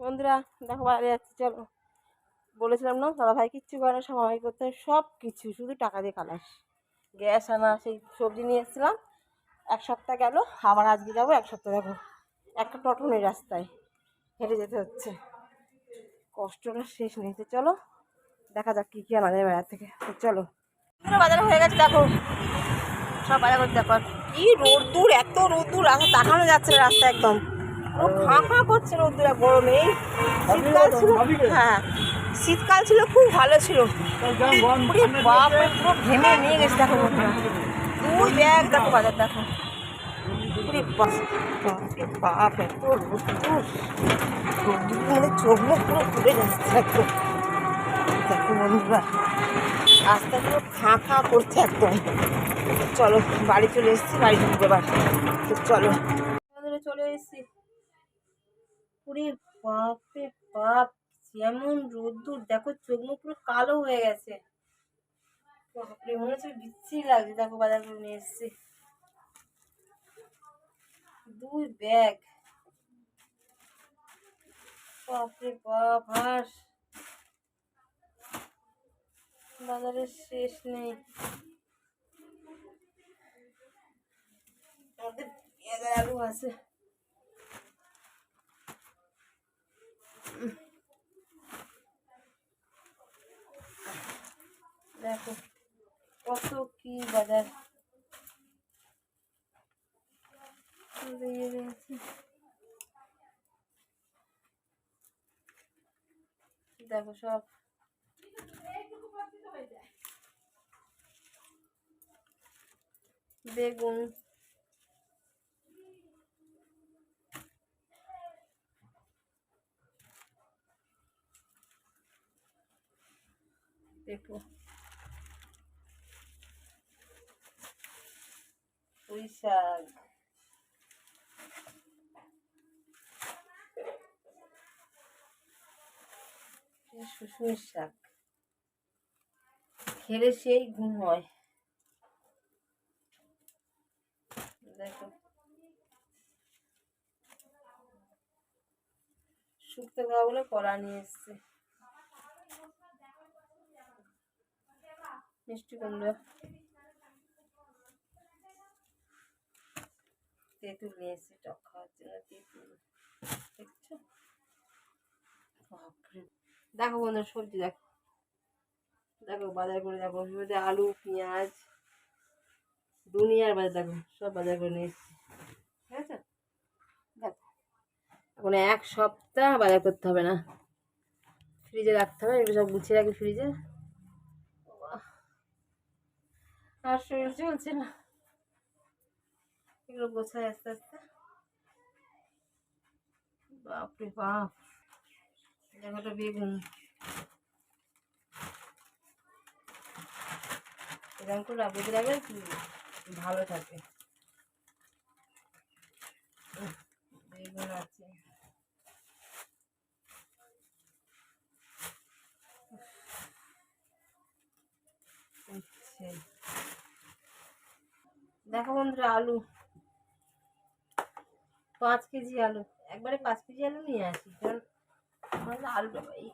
বন্ধুরা, দেখো বাইরে যাচ্ছি, চলো। বলেছিলাম না, দাদা ভাই কিচ্ছু করে না, সবাই করতে সব কিছু শুধু টাকা দিয়ে খালাস। গ্যাস আনা, সেই সবজি নিয়ে এসেছিলাম, এক সপ্তাহ গেল, আবার আজকে যাব, এক সপ্তাহ দেখো। একটা টোটো নেই রাস্তায়, হেঁটে যেতে হচ্ছে। কষ্টটা শেষ নেই, তো চলো, দেখা যাক কী কী আনা যায় বাজার থেকে, তো চলো। বাজার হয়ে গেছে, দেখো। সব বাজার করতে দেখো। কি রোদ্দুর, এত রোদ্দুর রাস্তা তাকানো যাচ্ছে না রাস্তা একদম। পুরো ফাঁ ফাঁ করছে রোদ্দুর গরমে। এই শীতকাল ছিল হ্যাঁ শীতকাল ছিল খুব ভালো ছিল। পুরো বাপরে পুরো ঘেমে নিয়ে গেছে দেখো বন্ধুরা। দুই ব্যাগ দেখো বাজার দেখো। বাপ এত মানে চোখ মুখ পুরো ঘুরে যাচ্ছে দেখো। বন্ধুরা রাস্তা পুরো ফাঁ ফাঁ করছে একদম। চলো বাড়ি চলে এসেছি বাড়ি ঢুকবে এবার। চলো। চলে এসেছি। পুরি বাপরে বাপ, যেমন রোদ্দুর, দেখো চোখ মুখ পুরো কালো হয়ে গেছে। বাপরে, মনে হচ্ছে বিচ্ছি লাগছে। দেখো বাজার করে নিয়ে এসেছি। দুই ব্যাগ। বাপরে বাপ হাস বাজারের শেষ নেই। আমাদের আলু আছে। দেখো কত কি বাজার। দেখো সব। বেগুন। দেখো। পুঁই শাক শুশুর শাক খেলে সেই ঘুম হয় দেখো। শুক্তো খাওয়া বলে কড়া নিয়ে এসছে। মিষ্টি কুমড়ো তেঁতুল নিয়ে এসছে টক খাওয়ার জন্য তেঁতুল দেখছ? দেখো বন্ধু সবজি দেখো। দেখো, বাজার করে দেখো আলু, পেঁয়াজ, দুনিয়ার বাজার দেখো, সব বাজার করে নিয়ে এসছি। ঠিক আছে? দেখো, এখন এক সপ্তাহ বাজার করতে হবে না। ফ্রিজে রাখতে হবে, এগুলো সব গুছিয়ে রাখি ফ্রিজে! আর শরীর চলছে না। এগুলো গোছায় আস্তে আস্তে। বাপরে বাপ। একটা বেগুন। এরকম করে বেঁধে রাখলে কি? ভালো থাকে বেগুন আছে। দেখো বন্ধুরা, আলু। পাঁচ কেজি আলু, একবারে পাঁচ কেজি আলু নিয়ে আসি। কারণ এই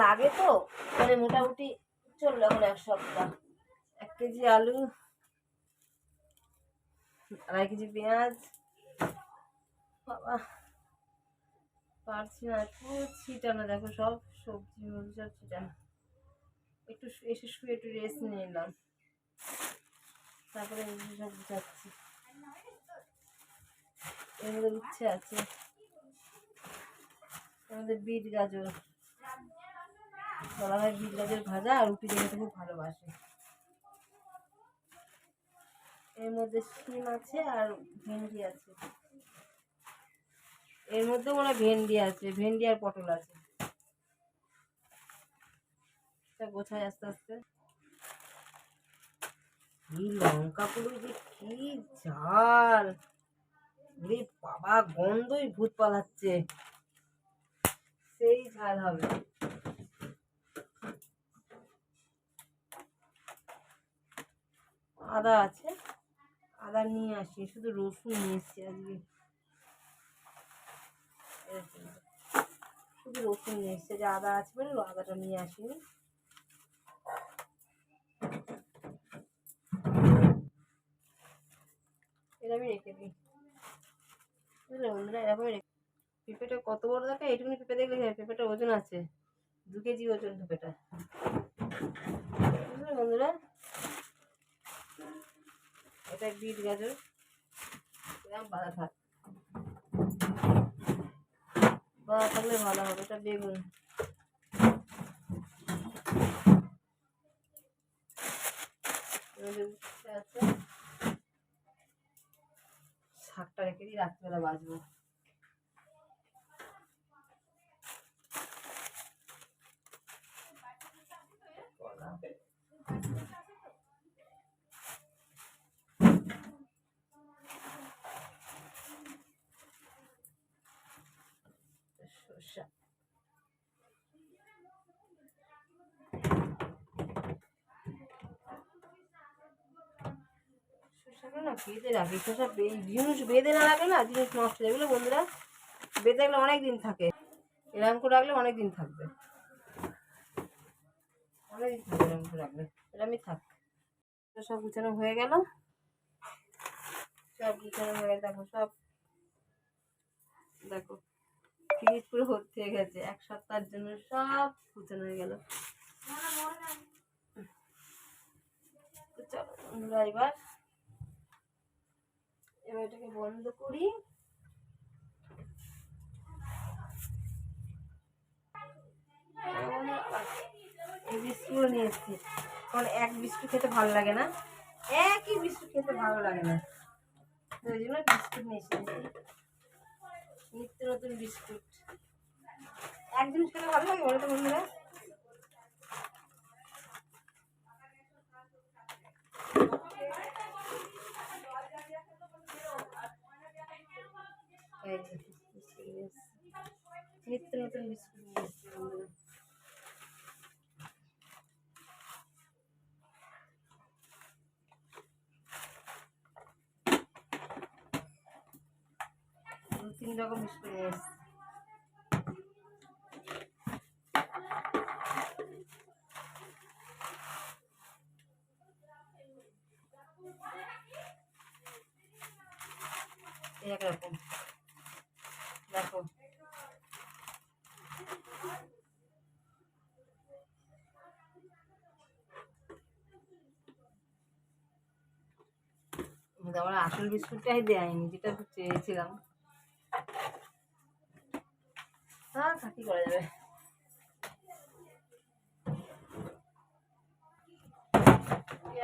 লাগে তো মানে মোটামুটি চলল এখন এক সপ্তাহ। এক কেজি আলু, আড়াই কেজি পেঁয়াজ, বাবা, পারছি না পুরো ছিটানো দেখো সব সবজি সব ছিটানো। একটু এসে শুয়ে একটু রেস্ট নিয়ে নিলাম। তারপরে সব গুছাচ্ছি মধ্যে উচ্ছে আছে। মধ্যে বিট গাজর। বলা হয় বিট গাজর ভাজা আর রুটি দিয়ে খেতে খুব ভালোবাসে। এর মধ্যে শিম আছে আর ভেন্ডি আছে। এর মধ্যে মনে হয় ভেন্ডি আছে, ভেন্ডি আর পটল আছে। গোছায় আস্তে আস্তে। এই লঙ্কা পুরো যে কি ঝাল! রে বাবা, গন্ধই ভূত পালাচ্ছে। সেই ঝাল হবে। আদা আছে। আদা নিয়ে আসি, শুধু রসুন নিয়ে এসছি আজকে। শুধু রসুন নিয়ে এসছে যে আদা আছে বলে আদাটা নিয়ে আসিনি। এটা আমি রেখে দিই। বুঝলে বন্ধুরা এরকমই পেঁপেটা কত বড় দেখে এইটুকুনি পেঁপে দেখলে হ্যাঁ ওজন আছে। দু কেজি ওজন পেঁপেটা বুঝলে বন্ধুরা? এটা বিট গাজর। এরকম বাঁধা থাক। বাঁধা থাকলে ভালো হবে। এটা বেগুন এবার উচ্ছে আছে শাকটা রেখে দিই রাত্রিবেলা বাজবো কলা শসা না বেঁধে রাখি। শসা বে- জিনিস বেঁধে না রাখলে না জিনিস নষ্ট বুঝলে বন্ধুরা, বেঁধে রাখলে অনেক দিন থাকে। এরকম করে রাখলে অনেক দিন থাকবে। অনেক দিন থাকবে এরকম রাখলে। এরকমই থাক। সব গুছানো হয়ে গেল। সব গুছানো হয়ে দেখো সব। দেখো ফ্রিজ পুরো ভর্তি হয়ে গেছে। এক সপ্তাহের জন্য সব গুছানো হয়ে গেল। চলো বন্ধুরা, এবার এবার এটাকে বন্ধ করি। বিস্কুট নিয়ে কারণ এক বিস্কুট খেতে ভালো লাগে না। একই বিস্কুট খেতে ভালো লাগে না। ওই জন্য বিস্কুট নিয়ে এসেছি নিত্য নতুন বিস্কুট। এক জিনিস খেতে ভালো লাগে বলো তো বন্ধুরা এই যে বিস্কুট নিয়ে এসেছি। নিত্য নতুন বিস্কুট নিয়ে এসেছি বন্ধুরা দু তিন রকম বিস্কুট নিয়ে এসেছি এই একরকম দেখো। আমার আসল বিস্কুটটাই দেয়নি, যেটা চেয়েছিলাম। হ্যাঁ তা কি করা যাবে?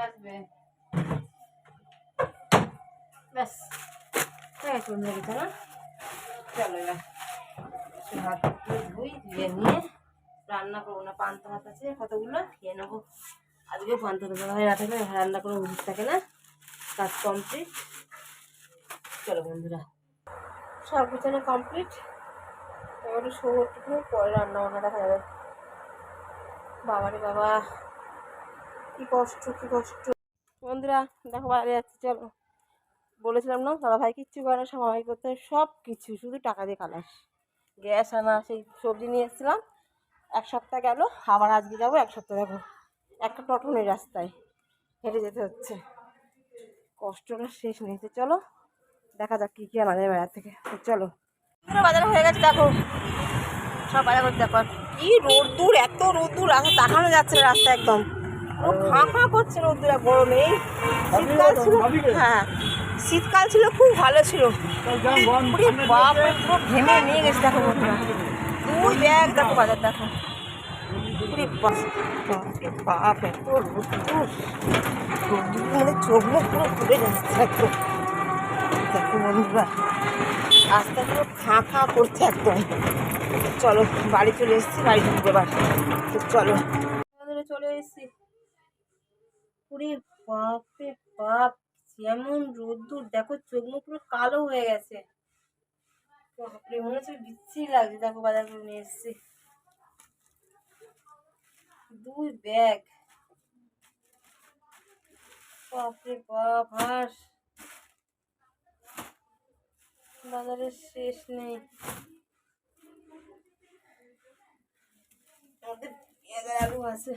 আসবে? ব্যাস হ্যাঁ কোন গেছে না চলো ধুই, ধুয়ে নিয়ে রান্না করব না, পান্তা ভাত আছে, কতগুলো? খেয়ে নেব। আজকে পান্তা হয় রাতে না রান্না করে উচিত থাকে না, কাজ কমপ্লিট চলো বন্ধুরা, সব গুছানো কমপ্লিট এবারে শোটুকু পরে রান্না বান্না দেখা যাবে। বাবারে বাবা, কি কষ্ট কি কষ্ট। বন্ধুরা, দেখো বাইরে যাচ্ছি, চলো। বলেছিলাম না, দাদা ভাই কিচ্ছু করে না সব আমাকে করতে সব কিছু শুধু টাকা দিয়ে খালাস। গ্যাস আনা, সেই সবজি নিয়ে এসেছিলাম, এক সপ্তাহ গেল, আবার আজকে যাব, এক সপ্তাহ দেখো একটা টোটো নেই রাস্তায়, হেঁটে যেতে হচ্ছে। কষ্টটা শেষ নেই, তো চলো, দেখা যাক কী কী আনা যায় বাজার থেকে, তো চলো। বাজার হয়ে গেছে, দেখো। সব বাজার করতে দেখো, কি রোদ্দুর, এত রোদ্দুর রাস্তা তাকানো যাচ্ছে না রাস্তা একদম। পুরো ফাঁ ফাঁ করছে রোদ্দুর গরমে শীতকাল হ্যাঁ। শীতকাল ছিল খুব ভালো ছিল। পুরো বাপ রে, পুরো ঘেমে নিয়ে গেছে দেখো বন্ধুরা। দুই ব্যাগ দেখো বাজার দেখো। বাপ বাপরে এত মানে চোখ মুখ পুরো ঘুরে যাচ্ছে দেখো। দেখো বন্ধুরা রাস্তা পুরো খাঁ খাঁ করছে একদম। চলো বাড়ি চলে এসেছি বাড়ি ঢুকবো তো চলো। চলে এসেছি। পুরি বাপরে বাপ যেমন রোদ্দুর, দেখো চোখ মুখ পুরো কালো হয়ে গেছে। বাপরে, মনে হচ্ছে বিচ্ছি লাগছে। দেখো বাজার করে নিয়ে এসেছি। দুই ব্যাগ। বাপরে বাপ, আর বাজারের শেষ নেই। আমাদের আলু আছে।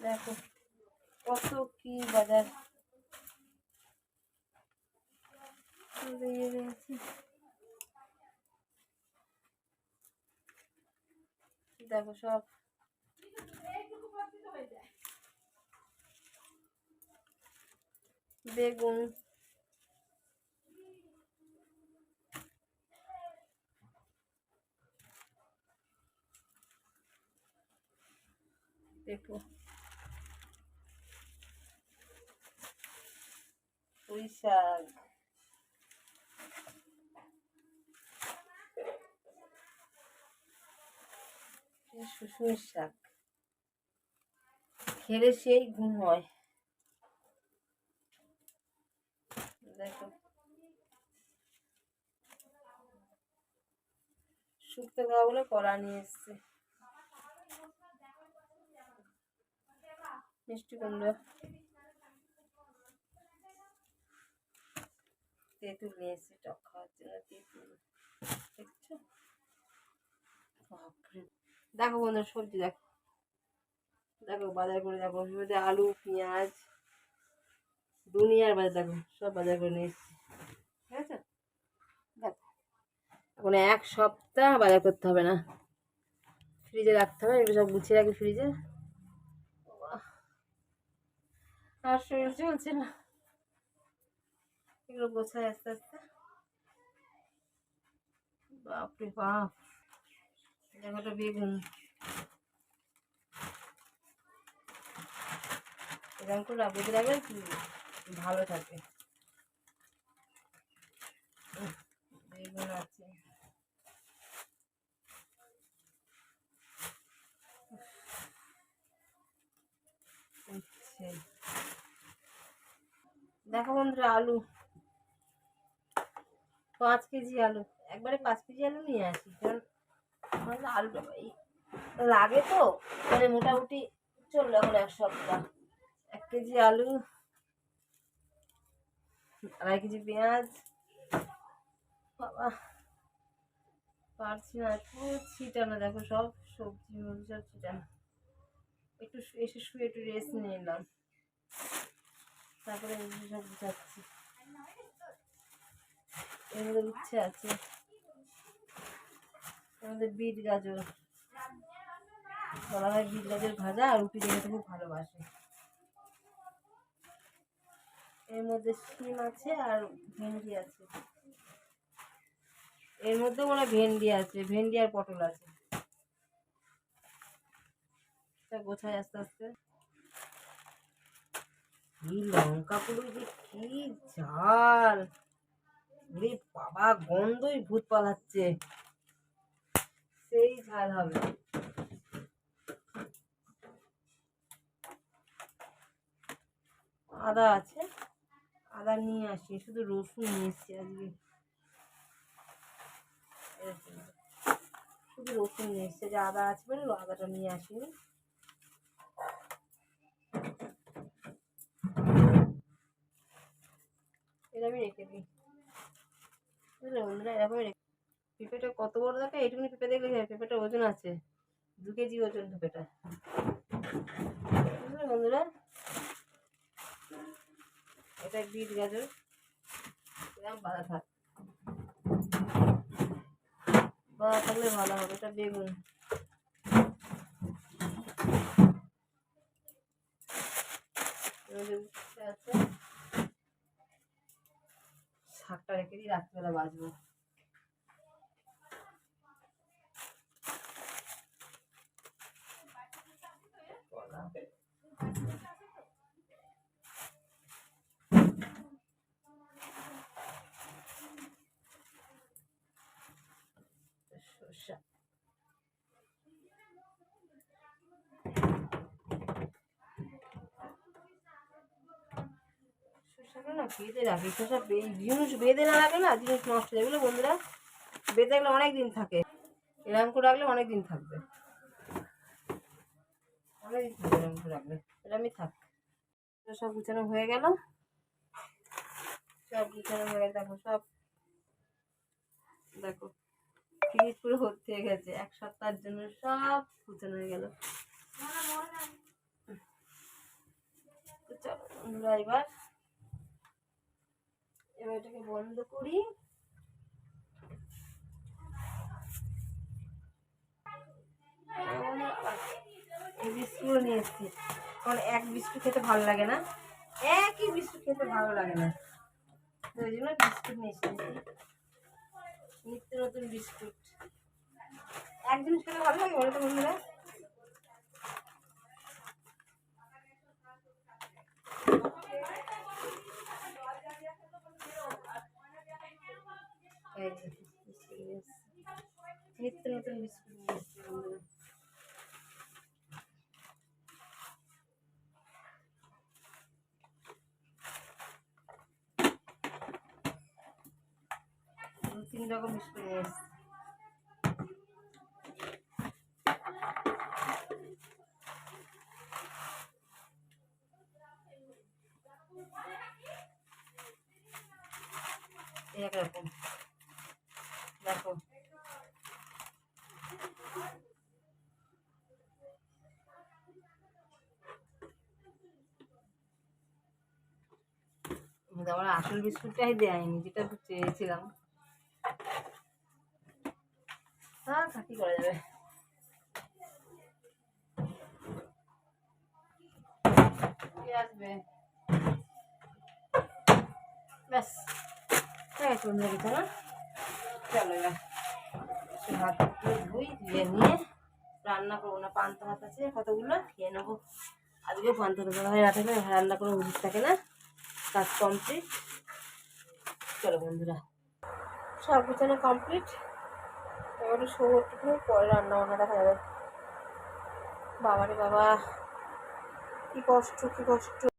দেখো কত কি বাজার। দেখো সব। বেগুন। দেখো। পুঁই শাক শুশুর শাক। খেলে সেই ঘুম হয় দেখো। শুক্তো খাওয়া বলে কড়া নিয়ে এসছে। মিষ্টি কুমড়ো। তেঁতুল নিয়ে এসছে টক খাওয়ার জন্য তেঁতুল দেখছ? দেখো বন্ধু সবজি দেখো। দেখো, বাজার করে দেখো আলু, পেঁয়াজ, দুনিয়ার বাজার দেখো, সব বাজার করে নিয়ে এসছি। ঠিক আছে? দেখো, এখন এক সপ্তাহ বাজার করতে হবে না। ফ্রিজে রাখতে হবে, এগুলো সব গুছিয়ে রাখি ফ্রিজে। আর শরীর চলছে না। এগুলো গোছায় আস্তে আস্তে। বাপরে বাপ। একটা বেগুন। এরকম করে বেঁধে রাখলে কি? ভালো থাকে বেগুন আছে। দেখো বন্ধুরা, আলু। পাঁচ কেজি আলু। একবারে পাঁচ কেজি আলু নিয়ে আসি। কারণ এই লাগে তো মানে মোটামুটি চলল এখন এক সপ্তাহ। এক কেজি আলু, আড়াই কেজি পেঁয়াজ, বাবা, পারছি না পুরো ছিটানো, দেখো সব সবজি সব ছিটানো। একটু এসে শুয়ে একটু রেস্ট নিয়ে নিলাম। তারপরে সব গুছাচ্ছি মধ্যে উচ্ছে আছে। মধ্যে বিট গাজর। বলা হয় বিট গাজর ভাজা আর রুটি দিয়ে খেতে খুব ভালোবাসে। এর মধ্যে শিম আছে আর ভেন্ডি আছে। এর মধ্যে মনে ভেন্ডি আছে, ভেন্ডি আর পটল আছে। গোছায় আস্তে আস্তে। এই লঙ্কা পুরো যে কি ঝাল! রে বাবা, গন্ধই ভূত পালাচ্ছে। সেই ঝাল হবে। আদা আছে। আদা নিয়ে আসি শুধু রসুন নিয়ে এসছি আজকে। শুধু রসুন নিয়ে এসছে যে আদা আছে বলে আদাটা নিয়ে আসিনি। এটা আমি রেখে দিই। বুঝলে? বন্ধুরা এরকমই পেঁপেটা কত বড় দেখে, এইটুকুনি পেঁপে দেখলে? পেঁপেটা ওজন আছে, দু কেজি ওজন পেঁপেটা। বুঝলে বন্ধুরা? এটা বিট গাজর এরকম বাঁধা থাক। বাঁধা থাকলে ভালো হবে, এটা বেগুন। আছে। শাকটা রেখে দিই রাত্রিবেলা বাজবো কলা। শসা না বেঁধে রাখি। শসা বে- জিনিস বেঁধে না রাখলে না জিনিস নষ্ট বুঝলে বন্ধুরা, বেঁধে রাখলে অনেক দিন থাকে। এরকম করে রাখলে অনেক দিন থাকবে। অনেক দিন থাকবে এরকম রাখলে। এরকমই থাক। শসা গুছানো হয়ে গেল। সব গুছানো হয়ে গেছে দেখো সব। দেখো ফ্রিজ পুরো ভর্তি হয়ে গেছে। এক সপ্তাহের জন্য সব গুছানো হয়ে গেল। চলো এবার এবার এটাকে বন্ধ করি। এই বিস্কুটগুলো নিয়ে এসেছি কারণ এক বিস্কুট খেতে ভালো লাগে না। একই বিস্কুট খেতে ভালো লাগে না। ওই জন্য বিস্কুট নিয়ে এসেছি নিত্য নতুন বিস্কুট। এক জিনিস খেতে ভালো লাগে বলো তো বন্ধুরা এই যে বিস্কুট নিয়ে এসেছি। নিত্য নতুন বিস্কুট নিয়ে এসেছি বন্ধুরা দু তিন রকম বিস্কুট নিয়ে এসেছি এই একরকম দেখো কিন্তু আমার আসল বিস্কুটটাই দেয়নি, যেটা চেয়েছিলাম। হ্যাঁ থাকি করা যাবে আসবে। ব্যাস হ্যাঁ সুন্দর কিছু না চলো এবার ভাত ধুই, ধুয়ে নিয়ে রান্না করব। না, পান্তা ভাত আছে, কতগুলো? খেয়ে নেব। আজকে পান্তা ভাত হয়ে না রান্না করে উচিত থাকে না? কাজ কমপ্লিট চলো বন্ধুরা। সব গুছানো কমপ্লিট এবারে শো পরে রান্না বান্না দেখা যাবে। বাবারে বাবা, কি কষ্ট কি কষ্ট।